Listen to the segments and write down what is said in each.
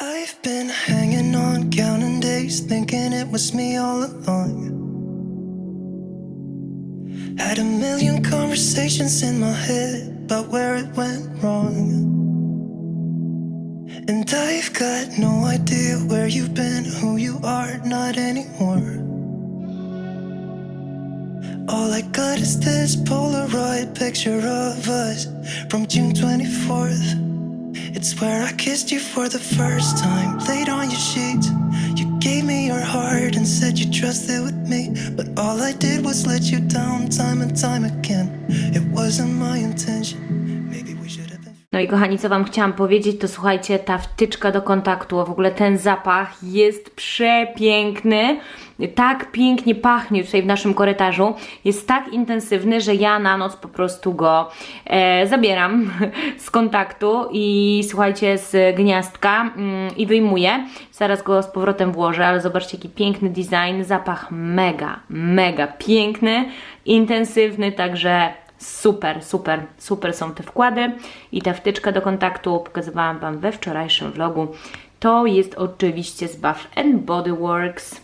I've been hanging on, counting days, thinking it was me all along. Had a million conversations in my head about where it went wrong. And I've got no idea where you've been, who you are, not anymore. All I got is this Polaroid picture of us from June 24th. It's where I kissed you for the first time, laid on your sheets. You gave me your heart and said you trusted with me. But all I did was let you down time and time again. It wasn't my intention. No i kochani, co Wam chciałam powiedzieć, to słuchajcie, ta wtyczka do kontaktu, a w ogóle ten zapach jest przepiękny. Tak pięknie pachnie tutaj w naszym korytarzu. Jest tak intensywny, że ja na noc po prostu go e, zabieram z kontaktu i słuchajcie, z gniazdka mm, i wyjmuję. Zaraz go z powrotem włożę, ale zobaczcie, jaki piękny design. Zapach mega, mega piękny, intensywny, także Super, super, super są te wkłady i ta wtyczka do kontaktu pokazywałam Wam we wczorajszym vlogu. To jest oczywiście z Bath Body Works.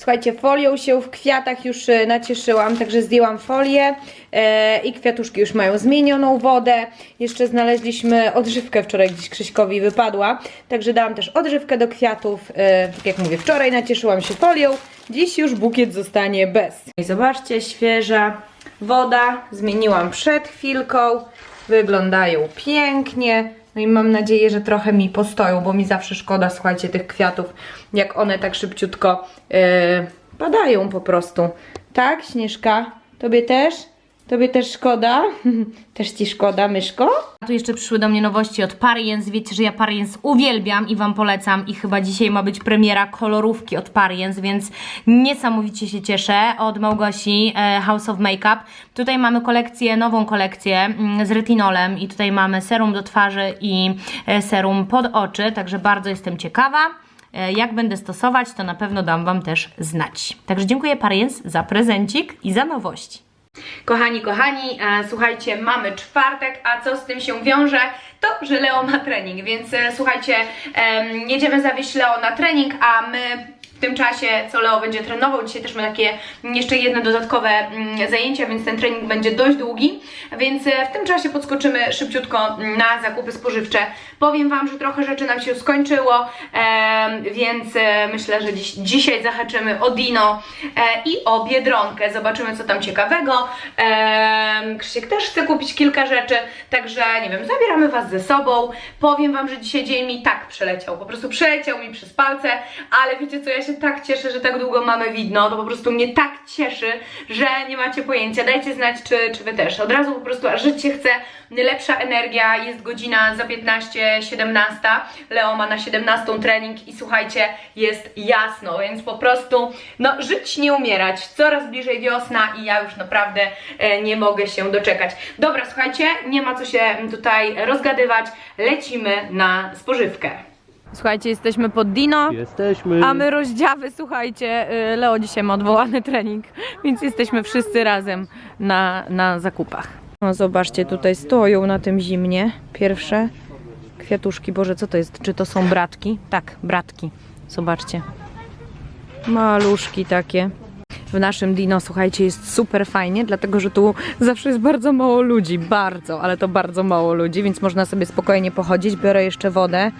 Słuchajcie, folią się w kwiatach już e, nacieszyłam, także zdjęłam folię e, i kwiatuszki już mają zmienioną wodę. Jeszcze znaleźliśmy odżywkę wczoraj, gdzieś Krzyśkowi wypadła, także dałam też odżywkę do kwiatów. E, tak jak mówię, wczoraj nacieszyłam się folią, dziś już bukiet zostanie bez. I zobaczcie, świeża woda, zmieniłam przed chwilką, wyglądają pięknie. No i mam nadzieję, że trochę mi postoją, bo mi zawsze szkoda, słuchajcie, tych kwiatów, jak one tak szybciutko yy, padają po prostu. Tak, Śnieżka? Tobie też? Tobie też szkoda? też Ci szkoda, myszko? A tu jeszcze przyszły do mnie nowości od Pariens. Wiecie, że ja Pariens uwielbiam i Wam polecam i chyba dzisiaj ma być premiera kolorówki od Pariens, więc niesamowicie się cieszę od Małgosi e, House of Makeup. Tutaj mamy kolekcję, nową kolekcję mm, z retinolem i tutaj mamy serum do twarzy i e, serum pod oczy, także bardzo jestem ciekawa. E, Jak będę stosować, to na pewno dam Wam też znać. Także dziękuję Pariens za prezencik i za nowości. Kochani, kochani, e, słuchajcie, mamy czwartek, a co z tym się wiąże? To, że Leo ma trening, więc e, słuchajcie, em, jedziemy zawieźć Leo na trening, a my w tym czasie, co Leo będzie trenował, dzisiaj też ma takie jeszcze jedne dodatkowe mm, zajęcia, więc ten trening będzie dość długi, więc e, w tym czasie podskoczymy szybciutko na zakupy spożywcze. Powiem Wam, że trochę rzeczy nam się skończyło, więc e, myślę, że dziś, dzisiaj zahaczymy o Dino e, i o Biedronkę. Zobaczymy, co tam ciekawego. Krzysiek też chce kupić kilka rzeczy, także nie wiem, zabieramy Was ze sobą. Powiem Wam, że dzisiaj dzień mi tak przeleciał, po prostu przeleciał mi przez palce, ale wiecie co, ja się tak cieszę, że tak długo mamy widno, to po prostu mnie tak cieszy, że nie macie pojęcia. Dajcie znać, czy, czy Wy też. Od razu po prostu aż żyć się chce, lepsza energia, jest godzina za 15, 17, Leo ma na 17 trening i słuchajcie, jest jasno, więc po prostu, no żyć nie umierać, coraz bliżej wiosna i ja już naprawdę e, nie mogę się doczekać. Dobra, słuchajcie, nie ma co się tutaj rozgadywać, lecimy na spożywkę. Słuchajcie, jesteśmy pod Dino. Jesteśmy. A my rozdziawy, słuchajcie, y, Leo dzisiaj ma odwołany trening, więc jesteśmy wszyscy razem na, na zakupach. No zobaczcie, tutaj stoją na tym zimnie pierwsze kwiatuszki. Boże, co to jest? Czy to są bratki? Tak, bratki. Zobaczcie. Maluszki takie. W naszym Dino, słuchajcie, jest super fajnie, dlatego że tu zawsze jest bardzo mało ludzi. Bardzo, ale to bardzo mało ludzi, więc można sobie spokojnie pochodzić. Biorę jeszcze wodę.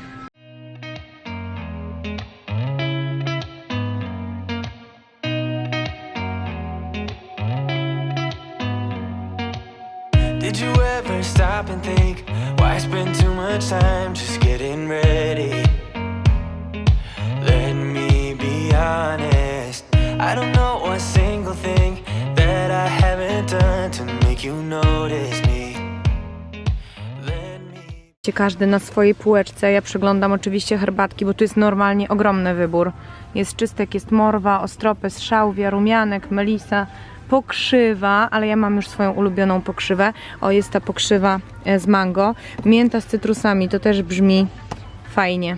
Każdy na swojej półeczce. Ja przeglądam oczywiście herbatki, bo tu jest normalnie ogromny wybór. Jest czystek, jest morwa, ostropes, szałwia, rumianek, melisa, pokrzywa, ale ja mam już swoją ulubioną pokrzywę. O, jest ta pokrzywa e, z mango. Mięta z cytrusami, to też brzmi fajnie.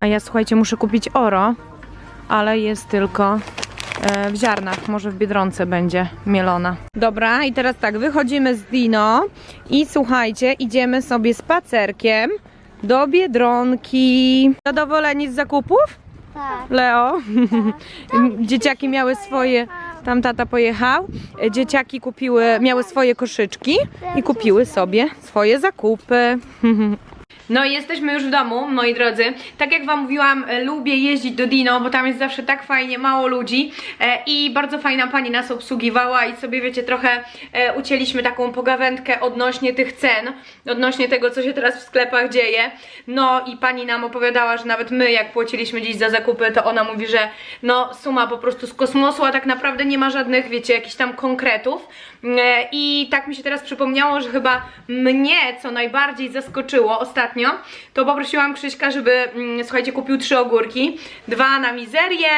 A ja słuchajcie, muszę kupić oro, ale jest tylko w ziarnach, może w Biedronce będzie mielona. Dobra, i teraz tak, wychodzimy z Dino i słuchajcie, idziemy sobie spacerkiem do Biedronki. Zadowoleni z zakupów? Tak. Leo. Dzieciaki miały swoje, tam tata pojechał. Dzieciaki kupiły, miały swoje koszyczki i kupiły sobie swoje zakupy. No i jesteśmy już w domu, moi drodzy. Tak jak Wam mówiłam, e, lubię jeździć do Dino, bo tam jest zawsze tak fajnie, mało ludzi e, i bardzo fajna pani nas obsługiwała i sobie, wiecie, trochę e, ucięliśmy taką pogawędkę odnośnie tych cen, odnośnie tego, co się teraz w sklepach dzieje. No i pani nam opowiadała, że nawet my, jak płaciliśmy dziś za zakupy, to ona mówi, że no suma po prostu z kosmosu, a tak naprawdę nie ma żadnych, wiecie, jakichś tam konkretów. I tak mi się teraz przypomniało, że chyba mnie co najbardziej zaskoczyło ostatnio, to poprosiłam Krzyśka, żeby, mm, słuchajcie, kupił trzy ogórki, dwa na mizerię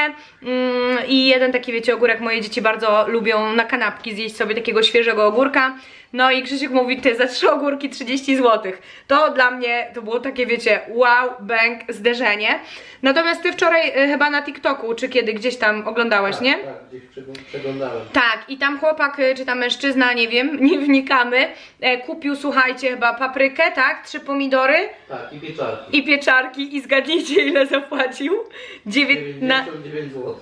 mm, i jeden taki, wiecie, ogórek moje dzieci bardzo lubią na kanapki zjeść sobie takiego świeżego ogórka. No i Krzysiek mówi, ty za trzy ogórki 30 zł. To dla mnie to było takie, wiecie, wow, bang, zderzenie. Natomiast ty wczoraj y, chyba na TikToku, czy kiedy gdzieś tam oglądałeś, nie? Tak, gdzieś przegl- przeglądałem. Tak, i tam chłopak, y, czy tam mężczyzna, nie wiem, nie wnikamy, e, kupił, słuchajcie, chyba paprykę, tak? Trzy pomidory Tak, i pieczarki. i pieczarki i zgadnijcie ile zapłacił? Dziewięć, na, 99 zł.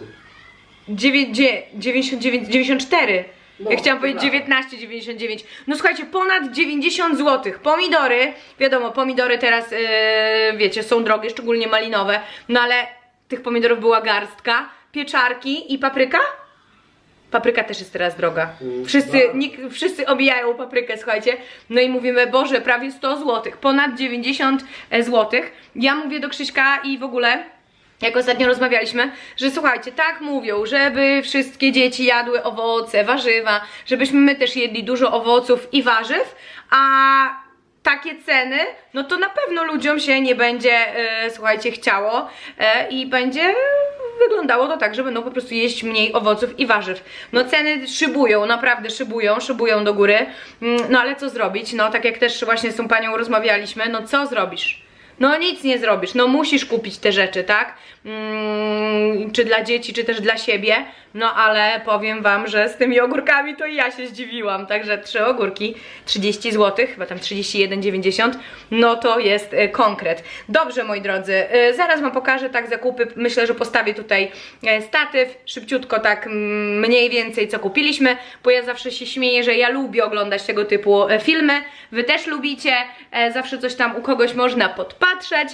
dziewię- dzie- 99, 94. No, ja chciałam powiedzieć dobra. 19,99. No słuchajcie, ponad 90 zł. Pomidory, wiadomo, pomidory teraz, yy, wiecie, są drogie, szczególnie malinowe, no ale tych pomidorów była garstka, pieczarki i papryka? Papryka też jest teraz droga. Wszyscy, nikt, wszyscy obijają paprykę, słuchajcie. No i mówimy, Boże, prawie 100 zł, ponad 90 zł. Ja mówię do Krzyśka i w ogóle, jak ostatnio rozmawialiśmy, że słuchajcie, tak mówią, żeby wszystkie dzieci jadły owoce, warzywa, żebyśmy my też jedli dużo owoców i warzyw, a takie ceny, no to na pewno ludziom się nie będzie, e, słuchajcie, chciało e, i będzie wyglądało to tak, że będą po prostu jeść mniej owoców i warzyw. No ceny szybują, naprawdę szybują, szybują do góry. Mm, No ale co zrobić? No tak jak też właśnie z tą panią rozmawialiśmy, no co zrobisz? No nic nie zrobisz, no musisz kupić te rzeczy, tak? Mm, czy dla dzieci, czy też dla siebie. No ale powiem wam, że z tymi ogórkami to i ja się zdziwiłam. Także trzy ogórki, 30 zł, chyba tam 31,90. No to jest e, konkret. Dobrze, moi drodzy, e, zaraz wam pokażę tak zakupy. Myślę, że postawię tutaj e, statyw, szybciutko tak mm, mniej więcej co kupiliśmy, bo ja zawsze się śmieję, że ja lubię oglądać tego typu filmy. Wy też lubicie, zawsze coś tam u kogoś można podpatrzeć.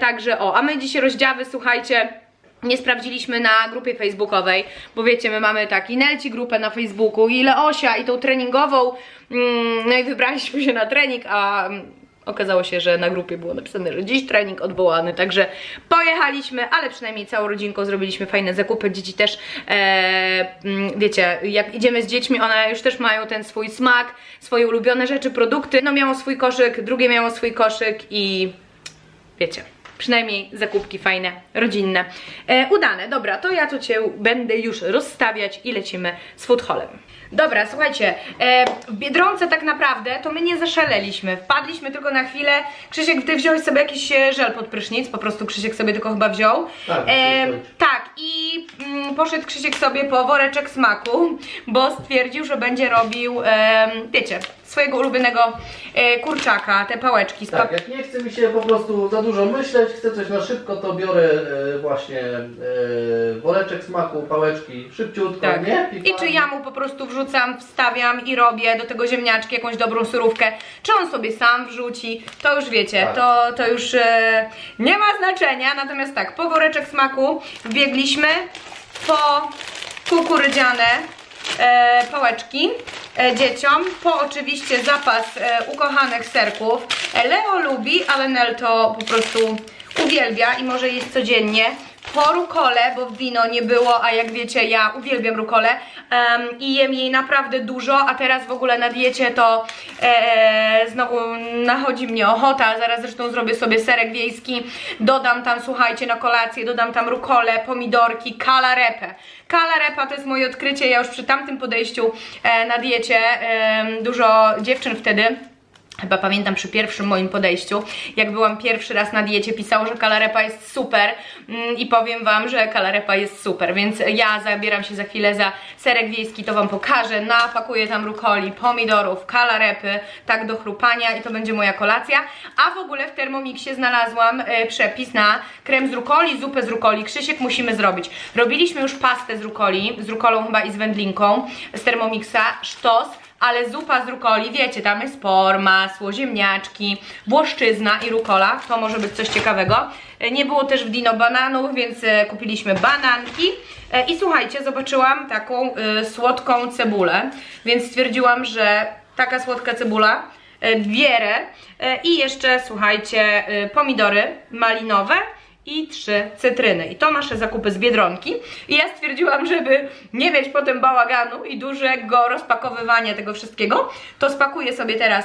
Także o, a my dzisiaj rozdziawy, słuchajcie. Nie sprawdziliśmy na grupie facebookowej, bo wiecie, my mamy tak i Nelci grupę na Facebooku, i Leosia, i tą treningową, mm, no i wybraliśmy się na trening, a mm, okazało się, że na grupie było napisane, że dziś trening odwołany, także pojechaliśmy, ale przynajmniej całą rodzinką zrobiliśmy fajne zakupy, dzieci też, e, mm, wiecie, jak idziemy z dziećmi, one już też mają ten swój smak, swoje ulubione rzeczy, produkty, no miało swój koszyk, drugie miało swój koszyk i wiecie, przynajmniej zakupki fajne, rodzinne, e, udane. Dobra, to ja to Cię będę już rozstawiać i lecimy z food. Dobra, słuchajcie, e, w Biedronce tak naprawdę to my nie zaszaleliśmy, wpadliśmy tylko na chwilę. Krzysiek, Ty wziąłeś sobie jakiś e, żel pod prysznic, po prostu Krzysiek sobie tylko chyba wziął. Tak, e, tak i mm, poszedł Krzysiek sobie po woreczek smaku, bo stwierdził, że będzie robił, em, wiecie, swojego ulubionego e, kurczaka, te pałeczki z Tak, jak nie chce mi się po prostu za dużo myśleć, chcę coś na szybko, to biorę e, właśnie e, woreczek smaku, pałeczki, szybciutko, Tak. nie? I czy ja mu po prostu wrzucam, wstawiam i robię do tego ziemniaczki, jakąś dobrą surówkę, czy on sobie sam wrzuci, to już wiecie, Tak. to, to już e, nie ma znaczenia, natomiast tak, po woreczek smaku wbiegliśmy, po kukurydziane e, pałeczki e, dzieciom, po oczywiście zapas e, ukochanych serków. E, Leo lubi, ale Nel to po prostu uwielbia i może jeść codziennie. Po rukolę, bo wino nie było, a jak wiecie, ja uwielbiam rukolę em, i jem jej naprawdę dużo, a teraz w ogóle na diecie to e, znowu nachodzi mnie ochota, zaraz zresztą zrobię sobie serek wiejski, dodam tam, słuchajcie, na kolację, dodam tam rukolę, pomidorki, kalarepę. Kalarepa to jest moje odkrycie, ja już przy tamtym podejściu e, na diecie, em, dużo dziewczyn wtedy Chyba pamiętam przy pierwszym moim podejściu, jak byłam pierwszy raz na diecie, pisało, że kalarepa jest super mm, i powiem Wam, że kalarepa jest super, więc ja zabieram się za chwilę za serek wiejski, to Wam pokażę, napakuję tam rukoli, pomidorów, kalarepy, tak do chrupania i to będzie moja kolacja, a w ogóle w Thermomixie znalazłam e, przepis na krem z rukoli, zupę z rukoli, Krzysiek musimy zrobić. Robiliśmy już pastę z rukoli, z rukolą chyba i z wędlinką z Thermomixa, sztos, ale zupa z rukoli, wiecie, tam jest por, masło, ziemniaczki, włoszczyzna i rukola, to może być coś ciekawego. E, Nie było też w Dino bananów, więc e, kupiliśmy bananki. E, I słuchajcie, zobaczyłam taką e, słodką cebulę, więc stwierdziłam, że taka słodka cebula bierę i jeszcze, słuchajcie, pomidory malinowe i trzy cytryny. I to nasze zakupy z Biedronki. I ja stwierdziłam, żeby nie mieć potem bałaganu i dużego rozpakowywania tego wszystkiego, to spakuję sobie teraz,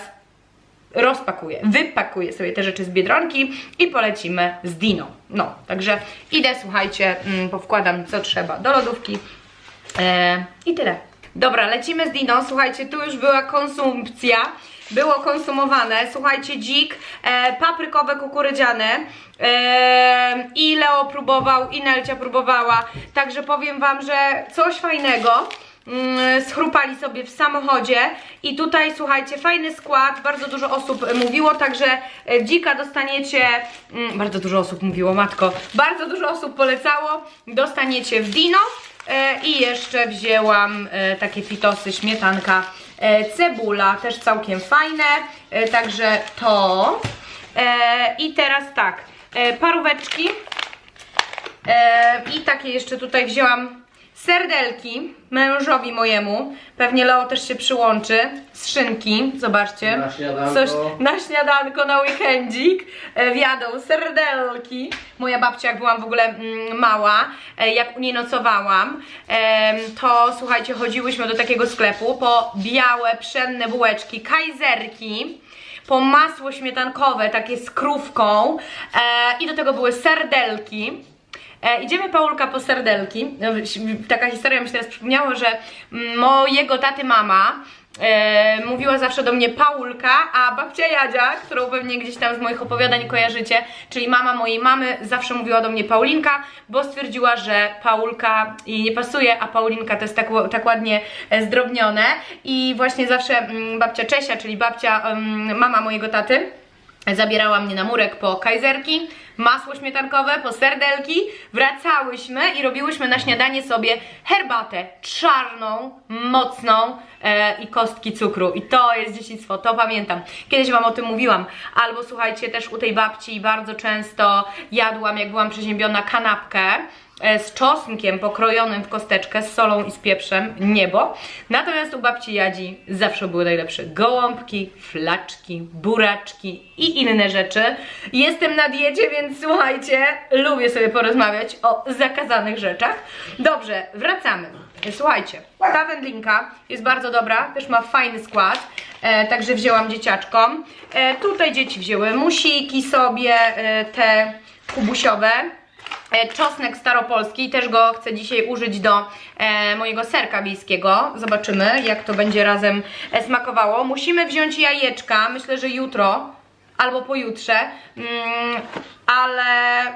rozpakuję, wypakuję sobie te rzeczy z Biedronki i polecimy z Dino. No, także idę, słuchajcie, mm, powkładam co trzeba do lodówki e, i tyle. Dobra, lecimy z Dino. Słuchajcie, tu już była konsumpcja. Było konsumowane, słuchajcie, dzik, e, paprykowe, kukurydziane e, i Leo próbował, i Nelcia próbowała, także powiem Wam, że coś fajnego mm, schrupali sobie w samochodzie. I tutaj słuchajcie, fajny skład, bardzo dużo osób mówiło, także e, dzika dostaniecie, mm, bardzo dużo osób mówiło, matko, bardzo dużo osób polecało, dostaniecie w Dino e, i jeszcze wzięłam e, takie fitosy, śmietanka, cebula, też całkiem fajne, e, także to. E, i teraz tak, e, paróweczki. E, i takie jeszcze tutaj wzięłam serdelki mężowi mojemu. Pewnie Leo też się przyłączy z szynki. Zobaczcie. Na śniadanko. Coś na śniadanko, na weekendzik. E, Wjadą serdelki. Moja babcia, jak byłam w ogóle mm, mała, e, jak u niej nocowałam, to słuchajcie, chodziłyśmy do takiego sklepu po białe, pszenne bułeczki, kajzerki po masło śmietankowe, takie z krówką e, i do tego były serdelki. E, idziemy Paulka po serdelki. No, Taka historia mi się teraz przypomniała, że mm, mojego taty mama e, mówiła zawsze do mnie Paulka, a babcia Jadzia, którą pewnie gdzieś tam z moich opowiadań kojarzycie, czyli mama mojej mamy, zawsze mówiła do mnie Paulinka, bo stwierdziła, że Paulka jej nie pasuje, a Paulinka to jest tak, tak ładnie e, zdrobnione i właśnie zawsze mm, babcia Czesia, czyli babcia, em, mama mojego taty, Zabierała mnie na murek po kajzerki, masło śmietankowe, po serdelki, wracałyśmy i robiłyśmy na śniadanie sobie herbatę czarną, mocną e, i kostki cukru. I to jest dzieciństwo, to pamiętam. Kiedyś Wam o tym mówiłam. Albo słuchajcie, też u tej babci bardzo często jadłam, jak byłam przeziębiona, kanapkę z czosnkiem pokrojonym w kosteczkę, z solą i z pieprzem, niebo. Natomiast u babci Jadzi zawsze były najlepsze gołąbki, flaczki, buraczki i inne rzeczy. Jestem na diecie, więc słuchajcie, lubię sobie porozmawiać o zakazanych rzeczach. Dobrze, wracamy. Słuchajcie, ta wędlinka jest bardzo dobra, też ma fajny skład, e, także wzięłam dzieciaczkom. E, tutaj dzieci wzięły musiki sobie, e, te kubusiowe. E, Czosnek staropolski, też go chcę dzisiaj użyć do e, mojego serka wiejskiego. Zobaczymy, jak to będzie razem e, smakowało. Musimy wziąć jajeczka, myślę, że jutro albo pojutrze, mm, ale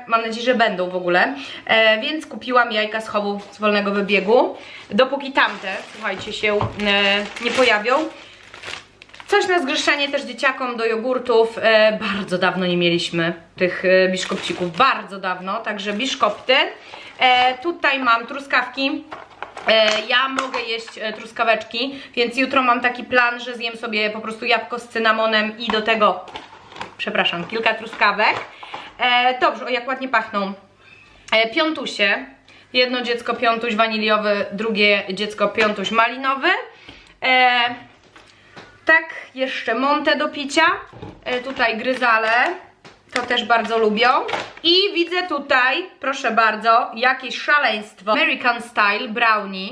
mam nadzieję, że będą w ogóle. E, więc kupiłam jajka z chowu z wolnego wybiegu. Dopóki tamte, słuchajcie, się e, nie pojawią. Coś na zgryszenie też dzieciakom do jogurtów. E, bardzo dawno nie mieliśmy tych e, biszkopcików, bardzo dawno, także biszkopty. E, tutaj mam truskawki. E, ja mogę jeść e, truskaweczki, więc jutro mam taki plan, że zjem sobie po prostu jabłko z cynamonem i do tego, przepraszam, kilka truskawek. E, dobrze, o jak ładnie pachną. Piątusie. Jedno dziecko piątuś waniliowy, drugie dziecko piątuś malinowy. Tak, jeszcze montę do picia. E, tutaj gryzale. To też bardzo lubią. I widzę tutaj, proszę bardzo, jakieś szaleństwo. American Style Brownie.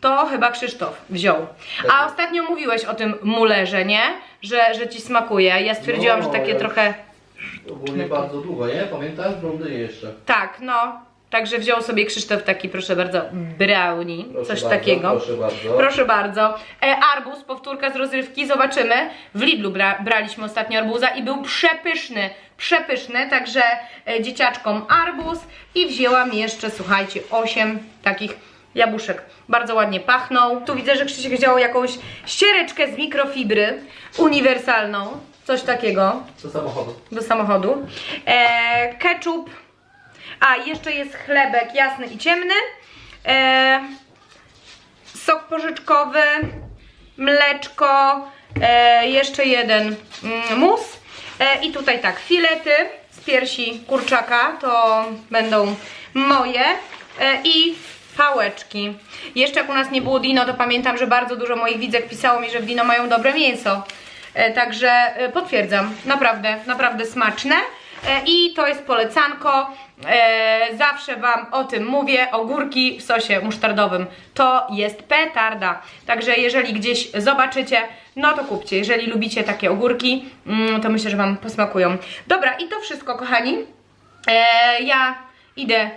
To chyba Krzysztof wziął. A ostatnio mówiłeś o tym mulerze, nie? Że, że ci smakuje. Ja stwierdziłam, No, że takie trochę. Ogólnie bardzo długo, nie? Pamiętasz? Blondynie jeszcze. Tak, no. Także wziął sobie Krzysztof taki, proszę bardzo, brownie, Proszę coś bardzo, takiego. Proszę bardzo. Proszę bardzo. E, arbuz, powtórka z rozrywki, zobaczymy. W Lidlu bra braliśmy ostatnio arbuza i był przepyszny, przepyszny, także e, dzieciaczkom arbuz i wzięłam jeszcze, słuchajcie, 8 takich jabłuszek. Bardzo ładnie pachną. Tu widzę, że Krzysiek wziął jakąś ściereczkę z mikrofibry, uniwersalną, coś takiego Do samochodu. do samochodu. E, ketchup. A, jeszcze jest chlebek jasny i ciemny. E, sok porzeczkowy, mleczko, e, jeszcze jeden mm, mus. E, I tutaj tak, filety z piersi kurczaka, to będą moje. E, I pałeczki. Jeszcze jak u nas nie było Dino, to pamiętam, że bardzo dużo moich widzek pisało mi, że w Dino mają dobre mięso. E, Także e, potwierdzam, naprawdę, naprawdę smaczne. E, I to jest polecanko. E, Zawsze Wam o tym mówię. Ogórki w sosie musztardowym. To jest petarda. Także jeżeli gdzieś zobaczycie, no to kupcie. Jeżeli lubicie takie ogórki, mm, to myślę, że Wam posmakują. Dobra, i to wszystko, kochani. E, Ja idę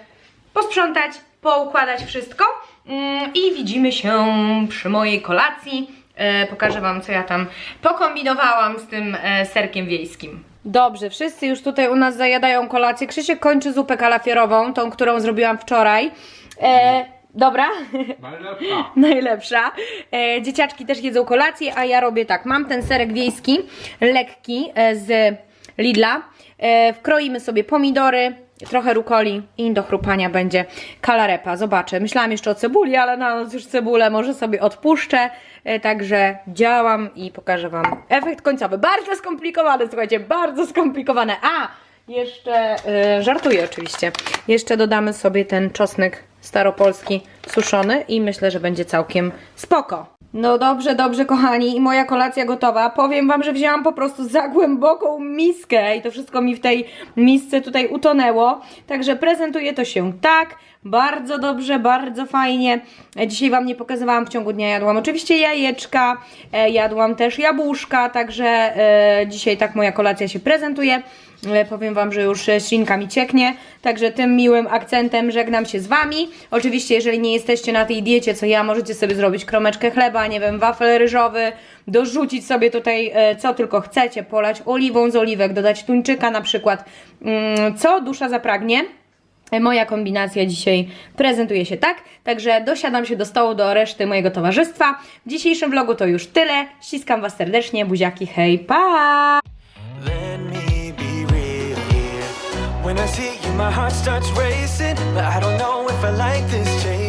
posprzątać, poukładać wszystko mm, i widzimy się przy mojej kolacji. E, pokażę Wam, co ja tam pokombinowałam z tym e, serkiem wiejskim. Dobrze, wszyscy już tutaj u nas zajadają kolację. Krzysiek kończy zupę kalafierową, tą, którą zrobiłam wczoraj. E, dobra? Najlepsza. Najlepsza. E, dzieciaczki też jedzą kolację, a ja robię tak. Mam ten serek wiejski, lekki e, z Lidla. E, wkroimy sobie pomidory, trochę rukoli i do chrupania będzie kalarepa. Zobaczę. Myślałam jeszcze o cebuli, ale na noc już cebulę może sobie odpuszczę. E, także działam i pokażę Wam efekt końcowy. Bardzo skomplikowane, słuchajcie, bardzo skomplikowane. A! Jeszcze e, żartuję oczywiście. Jeszcze dodamy sobie ten czosnek staropolski suszony i myślę, że będzie całkiem spoko. No dobrze, dobrze kochani moja kolacja gotowa. Powiem wam, że wzięłam po prostu za głęboką miskę i to wszystko mi w tej misce tutaj utonęło. Także prezentuje to się tak. Bardzo dobrze, bardzo fajnie. Dzisiaj wam nie pokazywałam, w ciągu dnia jadłam oczywiście jajeczka, e, jadłam też jabłuszka, także e, dzisiaj tak moja kolacja się prezentuje. E, Powiem Wam, że już e, ślinka mi cieknie, także tym miłym akcentem żegnam się z Wami. Oczywiście, jeżeli nie jesteście na tej diecie, co ja, możecie sobie zrobić kromeczkę chleba, nie wiem, wafel ryżowy, dorzucić sobie tutaj e, co tylko chcecie, polać oliwą z oliwek, dodać tuńczyka na przykład, Mm, co dusza zapragnie. Moja kombinacja dzisiaj prezentuje się tak, także dosiadam się do stołu do reszty mojego towarzystwa. W dzisiejszym vlogu to już tyle. Ściskam Was serdecznie, buziaki, hej, pa! When I see you, my heart starts racing, but I don't know if I like this chase.